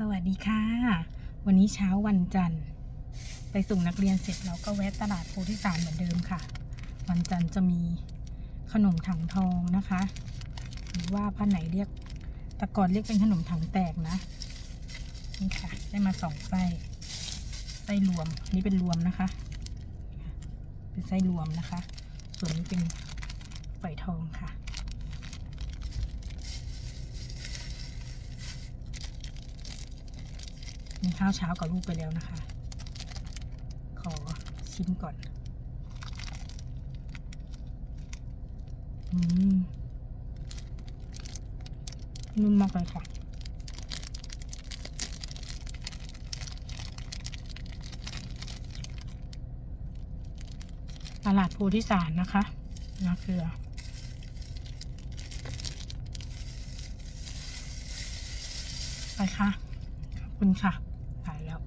สวัสดีค่ะ วันนี้เช้าวันจันทร์ ไปส่งนักเรียนเสร็จเราก็แวะตลาดโพธิสารเหมือนเดิมค่ะ วันจันทร์จะมีขนมถังทองนะคะ หรือว่าผ้าไหนเรียกแตะกอนเรียกเป็นขนมถังแตกนะ นี่ค่ะ ได้มาสองไส้ไส้รวมนี่เป็นรวมนะคะ เป็นไส้รวมนะคะ ส่วนนี้เป็นฝอยทองค่ะ มีข้าวเช้ากับลูกไปแล้วนะคะ ขอชิมก่อน อืมนุ่มมากเลยค่ะตลาดโพธิสารนะคะนาเกลือไปค่ะ คุณค่ะถ่ายแล้ว